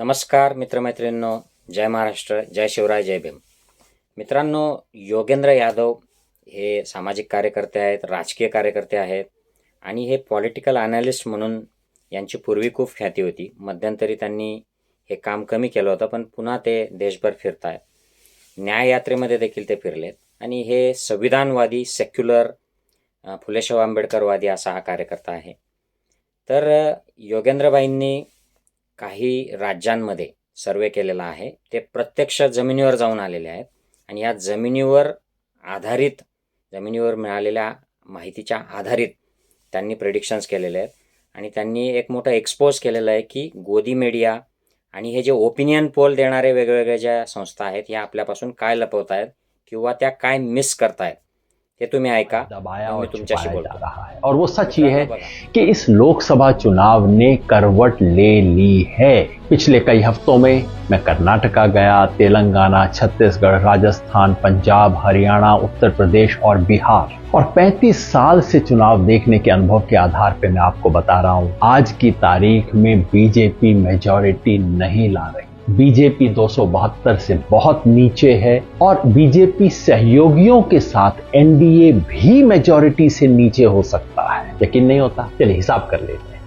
नमस्कार मित्रमैत्रिणींनो. जय महाराष्ट्र जय शिवराय जय भीम. मित्रांनो योगेंद्र यादव हे सामाजिक कार्यकर्ते आहेत राजकीय कार्यकर्ते आहेत आणि हे पॉलिटिकल अनालिस्ट म्हणून यांची पूर्वी खूप ख्याती होती. मध्यंतरी त्यांनी हे काम कमी केलं होतं पण पुन्हा ते देशभर फिरत आहेत न्याययात्रेमध्ये देखील ते फिरलेत. आणि हे संविधानवादी सेक्युलर अ, फुलेशाह आंबेडकरवादी असा हा कार्यकर्ता आहे. तर योगेंद्रबाईंनी काही राज्यांमध्ये सर्वे केलेला आहे. ते प्रत्यक्ष जमिनीवर जाऊन आलेले आहेत. आणि या जमिनीवर आधारित जमिनीवर मिळालेल्या माहितीच्या आधारित त्यांनी प्रेडिक्शन्स केलेले आहेत. आणि त्यांनी एक मोठं एक्सपोज केलेलं आहे की गोदी मीडिया आणि हे जे ओपिनियन पोल देणारे वेगवेगळ्या ज्या संस्था आहेत ह्या आपल्यापासून काय लपवत आहेत किंवा त्या काय मिस करतायत. हे तुम्ही ऐका दबाया और तुमच्याशी बोलतो. रहा है और वो सच ये है. कि इस लोकसभा चुनाव ने करवट ले ली है पिछले कई हफ्तों में मैं कर्नाटका गया तेलंगाना छत्तीसगढ़ राजस्थान पंजाब हरियाणा उत्तर प्रदेश और बिहार और 35 साल से चुनाव देखने के अनुभव के आधार पर मैं आपको बता रहा हूँ आज की तारीख में बीजेपी मेजोरिटी नहीं ला रही बीजेपी 272 से बहुत नीचे है और बीजेपी सहयोगियों के साथ एनडीए भी मेजोरिटी से नीचे हो सकता है। यकीन नहीं होता? चलिए हिसाब कर लेते हैं।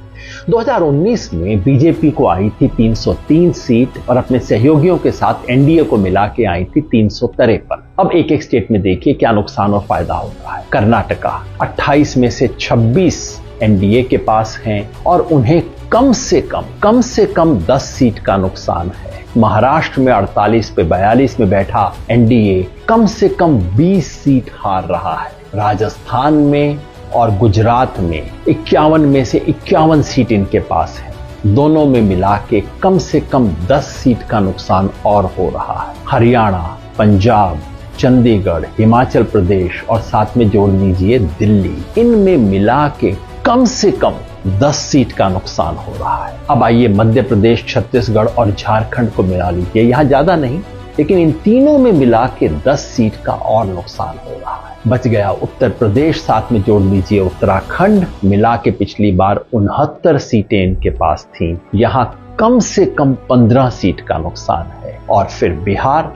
2019 में बीजेपी को आई थी 303 सीट और अपने सहयोगियों के साथ एनडीए को मिला के आई थी तीन पर अब एक एक स्टेट में देखिए क्या नुकसान और फ़ायदा होता है। कर्नाटका 28 में से 26 एनडीए के पास हैं और उन्हें कम से कम कम से कम 10 सीट का नुकसान है। महाराष्ट्र में 48 पे 42 में बैठा एनडीए कम से कम 20 सीट हार रहा है। राजस्थान में और गुजरात में इक्यावन में से इक्यावन सीट इनके पास है। दोनों में मिला के कम से कम 10 सीट का नुकसान और हो रहा है। हरियाणा, पंजाब, चंडीगढ़, हिमाचल प्रदेश और साथ में जोड़ लीजिए दिल्ली। इनमें मिला के कम से कम 10 सीट का नुकसान हो रहा है। अब आइए मध्य प्रदेश, छत्तीसगढ़ और झारखंड को मिला लीजिए। यहाँ ज़्यादा नहीं, लेकिन इन तीनों में मिला के 10 सीट का और नुकसान हो रहा है। बच गया उत्तर प्रदेश, साथ में जोड़ लीजिए उत्तराखंड। मिला के पिछली बार उनहत्तर सीटें इनके पास थीं। यहाँ कम से कम 15 सीट का नुकसान है। और फिर बिहार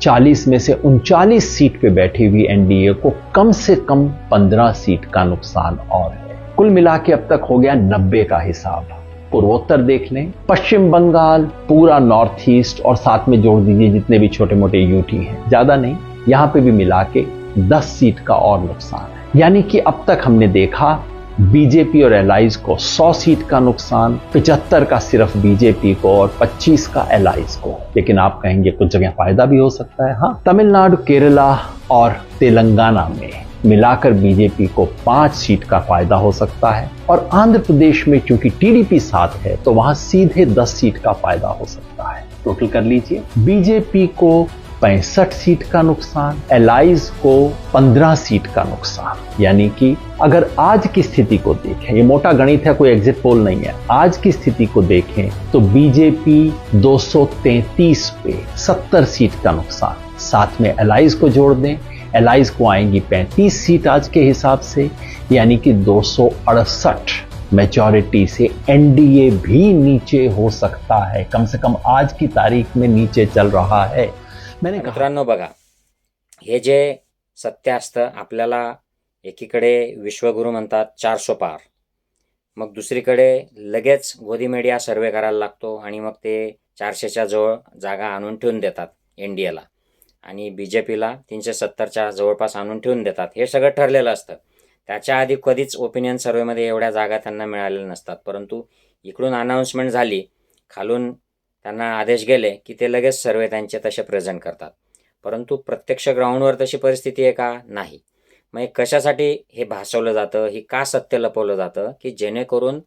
40 में से उनचालीस सीट पे बैठी हुई एनडीए को कम से कम 15 सीट का नुकसान और है। कुल मिला के अब तक हो गया 90 का हिसाब। पूर्वोत्तर देख लें पश्चिम बंगाल, पूरा नॉर्थ ईस्ट और साथ में जोड़ दीजिए जितने भी छोटे मोटे यूटी हैं। ज़्यादा नहीं, यहाँ पे भी मिला के 10 सीट का और नुकसान। यानी कि अब तक हमने देखा बीजेपी और एलाइज को 100 सीट का नुकसान 75 का सिर्फ़ बीजेपी को और 25 का एलाइज को। लेकिन आप कहेंगे कुछ जगह फ़ायदा भी हो सकता है। हाँ तमिलनाडु, केरला और तेलंगाना में। मिलाकर बीजेपी को पाँच सीट का फ़ायदा हो सकता है और आंध्र प्रदेश में चूँकि टीडीपी साथ है तो वहाँ सीधे 10 सीट का फ़ायदा हो सकता है। टोटल कर लीजिए। बीजेपी को पैंसठ सीट का नुकसान एलाइज को 15 सीट का नुकसान। यानी कि अगर आज की स्थिति को देखें, ये मोटा गणित है, कोई एग्जिट पोल नहीं है। आज की स्थिति को देखें तो बीजेपी 233 पे 70 सीट का नुकसान। साथ में एलाइज को जोड़ दें एलाइज को आएँगी 35 सीट आज के हिसाब से, यानी कि दो मेजॉरिटी से एनडीए भी नीचे हो सकता है। कम से कम आज की तारीख में नीचे चल रहा है। मैंने मित्रांनो बघा, हे जे सत्य असतं आपल्याला एकीकडे विश्वगुरू म्हणतात चारसो पार, मग दुसरीकडे लगेच गोदी मीडिया सर्वे करायला लागतो आणि मग ते चारशेच्या जवळ जागा आणून ठेवून देतात एन आणि बी जे पीला तीनशे सत्तरच्या जवळपास आणून ठेवून देतात. हे सगळं ठरलेलं असतं. त्याच्या आधी कधीच ओपिनियन सर्वेमध्ये एवढ्या जागा त्यांना मिळालेल्या नसतात. परंतु इकडून अनाऊन्समेंट झाली. खालून त्यांना आदेश गेले की ते लगेच सर्वे त्यांचे तसे प्रेझेंट करतात. परंतु प्रत्यक्ष ग्राउंडवर तशी परिस्थिती आहे का? नाही. मग कशासाठी हे भासवलं जातं? ही का सत्य लपवलं जातं? की जेणेकरून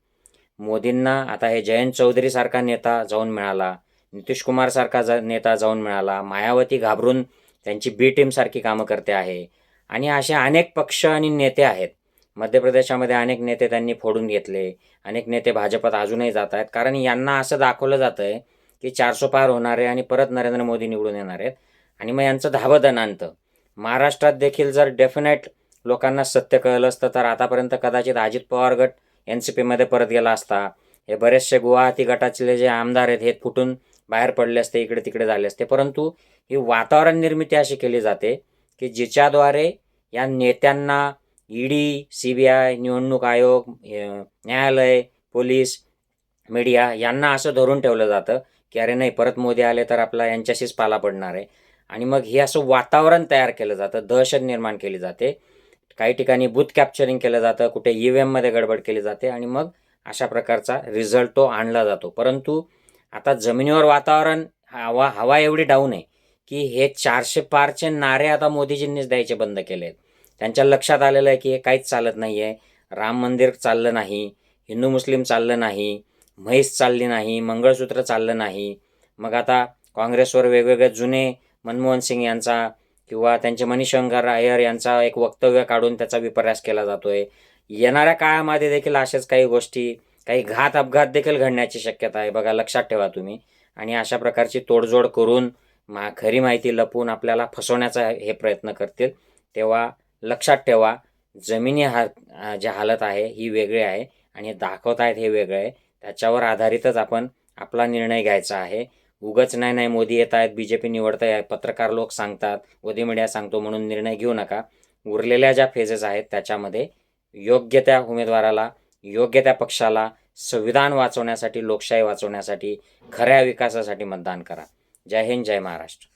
मोदींना आता हे जयंत चौधरीसारखा नेता जाऊन मिळाला? नितीश कुमारसारखा ज नेता जाऊन मिळाला. मायावती घाबरून त्यांची बी टीमसारखी कामं करते आहे. आणि असे अनेक पक्ष आणि नेते आहेत. मध्य प्रदेशामध्ये अनेक नेते त्यांनी फोडून घेतले. अनेक नेते भाजपात अजूनही जात आहेत. कारण यांना असं दाखवलं जातं आहे की चारसो पार होणार आहे आणि परत नरेंद्र मोदी निवडून येणार आहेत. आणि मग यांचं धावं दणांतं महाराष्ट्रात देखील जर डेफिनेट लोकांना सत्य कळलं असतं तर आतापर्यंत कदाचित Ajit Pawar got N C पीमध्ये परत गेला असता. हे बरेचसे गुवाहाटी गटातले जे आमदार आहेत हे फुटून बाहेर पडले असते इकडे तिकडे झाले असते. परंतु ही वातावरण निर्मिती अशी केली जाते की जिच्याद्वारे या नेत्यांना ईडी सी बी आय निवडणूक आयोग न्यायालय पोलीस मीडिया यांना असं धरून ठेवलं जातं की अरे नाही परत मोदी आले तर आपला यांच्याशीच पाला पडणार आहे. आणि मग हे असं वातावरण तयार केलं जातं दहशत निर्माण केली जाते. काही ठिकाणी बूथ कॅप्चरिंग केलं जातं कुठे ई व्ही एममध्ये गडबड केली जाते आणि मग अशा प्रकारचा रिझल्ट तो आणला जातो. परंतु आता जमिनीवर वातावरण हवा हवा एवढी डाऊन आहे की हे चारशे पारचे नारे आता मोदीजींनीच द्यायचे बंद केले आहेत त्यांच्या लक्षात आलेलं आहे की हे काहीच चालत नाही आहे राम मंदिर चाललं नाही हिंदू मुस्लिम चाललं नाही म्हैस चालली नाही मंगळसूत्र चाललं नाही. मग आता काँग्रेसवर वेगवेगळे जुने मनमोहन सिंग यांचा किंवा त्यांचे मणिशंकर अय्यर यांचा एक वक्तव्य काढून त्याचा विपर्यास केला जातोय. येणाऱ्या काळामध्ये देखील अशाच काही गोष्टी काही घात अपघात देखील घडण्याची शक्यता आहे. बघा लक्षात ठेवा तुम्ही. आणि अशा प्रकारची तोडजोड करून मा खरी माहिती लपवून आपल्याला फसवण्याचा हे प्रयत्न करतील. तेव्हा लक्षात ठेवा जमिनी हा आ, जी हालत आहे ही वेगळी आहे आणि दाखवत आहेत हे वेगळं आहे. त्याच्यावर आधारितच आपण आपला निर्णय घ्यायचा आहे. उगच नाही नाही मोदी येत आहेत बी जे पी निवडत आहे पत्रकार लोक सांगतात मोदी मीडिया सांगतो म्हणून निर्णय घेऊ नका. उरलेल्या ज्या फेजेस आहेत त्याच्यामध्ये योग्य त्या उमेदवाराला योग्य त्या पक्षाला संविधान वाचवण्यासाठी लोकशाही वाचवण्यासाठी खऱ्या विकासासाठी मतदान करा. जय हिंद जय महाराष्ट्र.